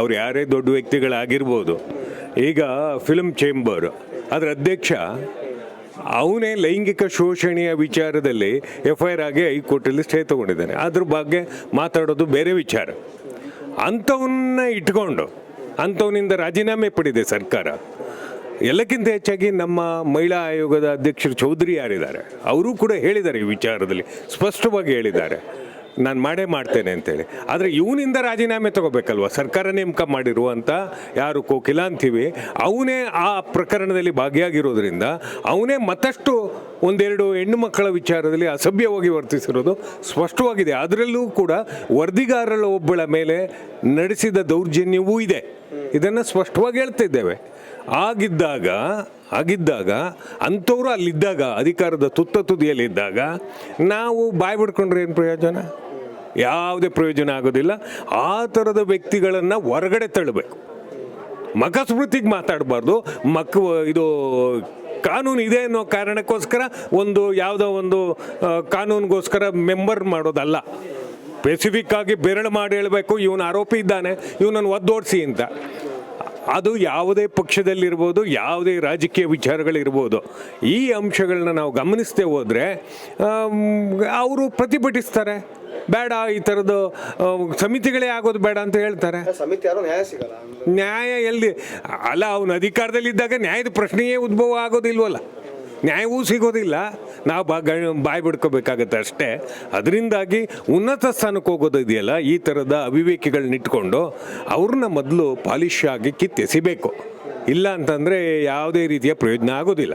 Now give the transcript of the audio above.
ಅವ್ರು ಯಾರೇ ದೊಡ್ಡ ವ್ಯಕ್ತಿಗಳಾಗಿರ್ಬೋದು. ಈಗ ಫಿಲ್ಮ್ ಚೇಂಬರ್ ಅದರ ಅಧ್ಯಕ್ಷ, ಅವನೇ ಲೈಂಗಿಕ ಶೋಷಣೆಯ ವಿಚಾರದಲ್ಲಿ ಎಫ್ ಐ ಆರ್ ಆಗಿ ಹೈಕೋರ್ಟಲ್ಲಿ ಸ್ಟೇ ತಗೊಂಡಿದ್ದಾನೆ. ಅದ್ರ ಬಗ್ಗೆ ಮಾತಾಡೋದು ಬೇರೆ ವಿಚಾರ. ಅಂಥವನ್ನ ಇಟ್ಕೊಂಡು, ಅಂಥವನಿಂದ ರಾಜೀನಾಮೆ ಪಡೆದಿದೆ ಸರ್ಕಾರ. ಎಲ್ಲಕ್ಕಿಂತ ಹೆಚ್ಚಾಗಿ ನಮ್ಮ ಮಹಿಳಾ ಆಯೋಗದ ಅಧ್ಯಕ್ಷರು ಚೌಧರಿ ಯಾರಿದ್ದಾರೆ, ಅವರು ಕೂಡ ಹೇಳಿದ್ದಾರೆ ಈ ವಿಚಾರದಲ್ಲಿ, ಸ್ಪಷ್ಟವಾಗಿ ಹೇಳಿದ್ದಾರೆ. ನಾನು ಮಾಡೇ ಮಾಡ್ತೇನೆ ಅಂತೇಳಿ. ಆದರೆ ಇವನಿಂದ ರಾಜೀನಾಮೆ ತಗೋಬೇಕಲ್ವ? ಸರ್ಕಾರ ನೇಮಕ ಮಾಡಿರುವಂಥ ಯಾರು ಕೋಕಿಲ ಅಂತೀವಿ, ಅವನೇ ಆ ಪ್ರಕರಣದಲ್ಲಿ ಭಾಗಿಯಾಗಿರೋದ್ರಿಂದ ಅವನೇ ಮತ್ತಷ್ಟು ಒಂದೆರಡು ಹೆಣ್ಣು ಮಕ್ಕಳ ವಿಚಾರದಲ್ಲಿ ಅಸಭ್ಯವಾಗಿ ವರ್ತಿಸಿರೋದು ಸ್ಪಷ್ಟವಾಗಿದೆ. ಅದರಲ್ಲೂ ಕೂಡ ವರದಿಗಾರರ ಒಬ್ಬಳ ಮೇಲೆ ನಡೆಸಿದ ದೌರ್ಜನ್ಯವೂ ಇದೆ. ಇದನ್ನು ಸ್ಪಷ್ಟವಾಗಿ ಹೇಳ್ತಿದ್ದೇವೆ ಆಗಿದ್ದಾಗ ಆಗಿದ್ದಾಗ, ಅಂಥವ್ರು ಅಲ್ಲಿದ್ದಾಗ, ಅಧಿಕಾರದ ತುತ್ತ ತುದಿಯಲ್ಲಿದ್ದಾಗ ನಾವು ಬಾಯಿ ಬಿಡ್ಕೊಂಡ್ರೆ ಏನು ಪ್ರಯೋಜನ? ಯಾವುದೇ ಪ್ರಯೋಜನ ಆಗೋದಿಲ್ಲ. ಆ ಥರದ ವ್ಯಕ್ತಿಗಳನ್ನು ಹೊರಗಡೆ ತಳ್ಳಬೇಕು. ಮಕಸ್ಮೃತಿಗೆ ಮಾತಾಡಬಾರ್ದು. ಮಕ್ ಇದು ಕಾನೂನು ಇದೆ ಅನ್ನೋ ಕಾರಣಕ್ಕೋಸ್ಕರ ಒಂದು ಯಾವುದೋ ಒಂದು ಕಾನೂನಿಗೋಸ್ಕರ ಮೆಂಬರ್ ಮಾಡೋದಲ್ಲ. ಸ್ಪೆಸಿಫಿಕ್ ಆಗಿ ಬೆರಳು ಮಾಡಿ ಹೇಳಬೇಕು. ಇವನು ಆರೋಪಿ ಇದ್ದಾನೆ. ಇವನನ್ನು ಒದ್ದೋಡಿಸಿ ಅಂತ. ಅದು ಯಾವುದೇ ಪಕ್ಷದಲ್ಲಿರ್ಬೋದು, ಯಾವುದೇ ರಾಜಕೀಯ ವಿಚಾರಗಳಿರ್ಬೋದು. ಈ ಅಂಶಗಳನ್ನ ನಾವು ಗಮನಿಸ್ತೇ ಹೋದರೆ ಅವರು ಪ್ರತಿಭಟಿಸ್ತಾರೆ. ಬೇಡ ಈ ಥರದ್ದು ಸಮಿತಿಗಳೇ ಆಗೋದು ಬೇಡ ಅಂತ ಹೇಳ್ತಾರೆ. ಸಮಿತಿ ಯಾರು ನ್ಯಾಯ ಸಿಗಲ್ಲ? ನ್ಯಾಯ ಎಲ್ಲಿ ಅಲ್ಲ ಅವನು ಅಧಿಕಾರದಲ್ಲಿದ್ದಾಗ ನ್ಯಾಯದ ಪ್ರಶ್ನೆಯೇ ಉದ್ಭವ ಆಗೋದಿಲ್ವಲ್ಲ? ನ್ಯಾಯವೂ ಸಿಗೋದಿಲ್ಲ. ನಾವು ಬಾ ಬಾಯಿ ಬಿಡ್ಕೋಬೇಕಾಗತ್ತೆ ಅಷ್ಟೇ. ಅದರಿಂದಾಗಿ ಉನ್ನತ ಸ್ಥಾನಕ್ಕೆ ಹೋಗೋದು ಇದೆಯಲ್ಲ ಈ ಥರದ ಅವಿವೇಕಿಗಳನ್ನ ಇಟ್ಕೊಂಡು ಅವ್ರನ್ನ ಮೊದಲು ಪಾಲಿಶ್ ಆಗಿ ಕಿತ್ತೆಸಿಬೇಕು. ಇಲ್ಲ ಅಂತಂದರೆ ಯಾವುದೇ ರೀತಿಯ ಪ್ರಯೋಜನ ಆಗೋದಿಲ್ಲ.